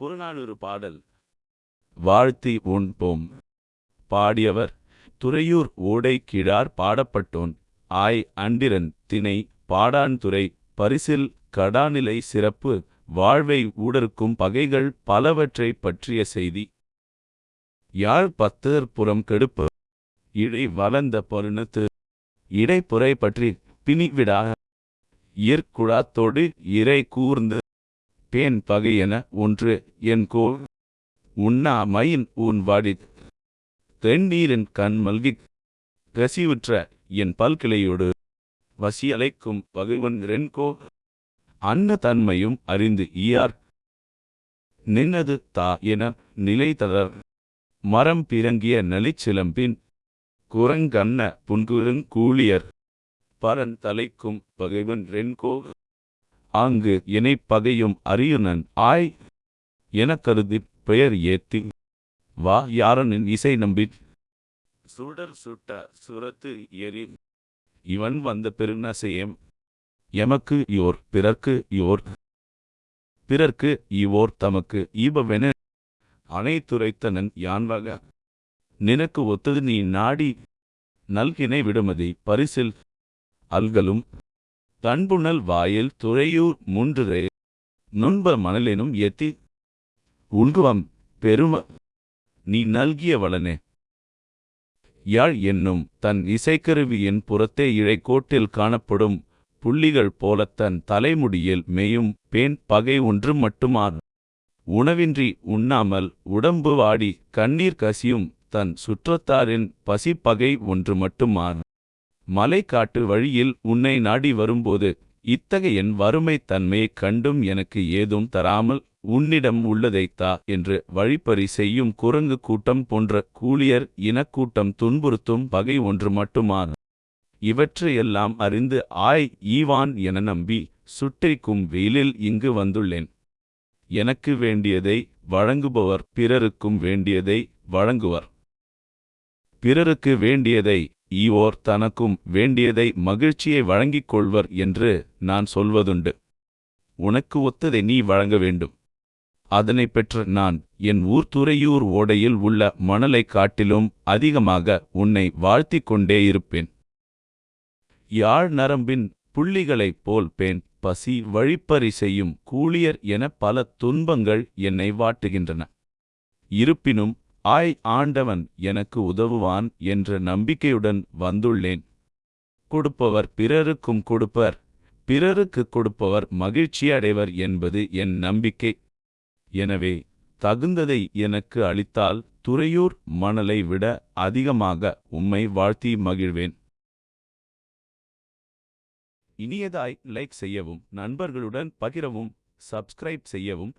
புறநானூறு பாடல். வாழ்த்தி உண்போம் பாடியவர் துறையூர் ஓடை கிழார் பாடப்பட்டோன். ஆய் அண்டிரன் திணை பாடான்துறை பரிசில் கடாநிலை சிறப்பு வாழ்வை ஊடறுக்கும் பகைகள் பலவற்றைப் பற்றிய செய்தி. யாழ் பத்தர் புறம் கெடுப்பு இடை வளர்ந்த பருணத்து இடைப்புரை பற்றி பிணிவிடா. இயற்குழாத்தோடு இறை கூர்ந்து பேன் பகையென ஒன்று என் கோ உண்ணா மயின் உன் வாடி தென்னீரின் கண் மல்கிக். கசிவுற்ற என் பல்கிளையோடு. வசியலைக்கும் பகைவன் ரென்கோ அன்ன தன்மையும் அறிந்து ஈயார். நின்னது தா என நிலை தளர். மரம் பிறங்கிய நலிச்சிலம்பின் குரங்கண்ண புன்குருங் கூலியர். பரன் தலைக்கும் பகைவன் ரென்கோ ஆங்கு எனைப் பகையும் அரியுனன். ஆய் எனக் கருதிப் பெயர் ஏத்தி வா யாரனின் இசை நம்பி சுடர் சுட்ட சுரத்து எரி இவன் வந்த பெருநசையம் எமக்கு யோர் பிறர்க்கு யோர். பிறர்க்கு இவோர் தமக்கு ஈபவென அனைத்துரைத்தனன் யான்வக. நினக்கு ஒத்தது நீ நாடி நல்கினை விடுமதி பரிசில் அல்கலும் தன்புணல் வாயில் துறையூர் முன்றுரே நுண்ப மணலினும் எத்தி உண்குவம் பெரும நீ நல்கிய வளனே. யாழ் என்னும் தன் இசைக்கருவியின் புறத்தே இழைக்கோட்டில் காணப்படும் புள்ளிகள் போல தன் தலைமுடியில் மேயும் பேன் பகை ஒன்று மட்டுமான் உணவின்றி உண்ணாமல் உடம்பு வாடி கண்ணீர் கசியும் தன் சுற்றத்தாரின் பசிப்பகை ஒன்று மட்டுமான் மலைக்காட்டு வழியில் உன்னை நாடி வரும்போது இத்தகையன் வறுமைத் தன்மையைக் கண்டும் எனக்கு ஏதும் தராமல் உன்னிடம் உள்ளதைத்தா என்று வழிப்பறி செய்யும் குரங்கு கூட்டம் போன்ற கூலியர் இனக்கூட்டம் துன்புறுத்தும் பகை ஒன்று மட்டுமான இவற்றையெல்லாம் அறிந்து ஆய் ஈவான் என நம்பி சுட்டரிக்கும் வெயிலில் இங்கு வந்துள்ளேன். எனக்கு வேண்டியதை வழங்குபவர் பிறருக்கும் வேண்டியதை வழங்குவர். பிறருக்கு வேண்டியதை ஈவோர் தனக்கும் வேண்டியதை மகிழ்ச்சியை வழங்கிக் கொள்வர் என்று நான் சொல்வதுண்டு. உனக்கு ஒத்ததை நீ வழங்க வேண்டும். அதனை பெற்ற நான் என் ஊர் துறையூர் ஓடையில் உள்ள மணலைக் காட்டிலும் அதிகமாக உன்னை வாழ்த்திக் கொண்டே இருப்பேன். யாழ் நரம்பின் புள்ளிகளைப் போல் பேன் பசி வழிப்பறி செய்யும் கூலியர் என பல துன்பங்கள் என்னை வாட்டுகின்றன. இருப்பினும் ஆய் ஆண்டவன் எனக்கு உதவுவான் என்ற நம்பிக்கையுடன் வந்துள்ளேன். கொடுப்பவர் பிறருக்கும் கொடுப்பர். பிறருக்கு கொடுப்பவர் மகிழ்ச்சி அடைவர் என்பது என் நம்பிக்கை. எனவே தகுந்ததை எனக்கு அளித்தால் துறையூர் மணலை விட அதிகமாக உம்மை வாழ்த்தி மகிழ்வேன். இனியதாய் லைக் செய்யவும் நண்பர்களுடன் பகிரவும் சப்ஸ்கிரைப் செய்யவும்.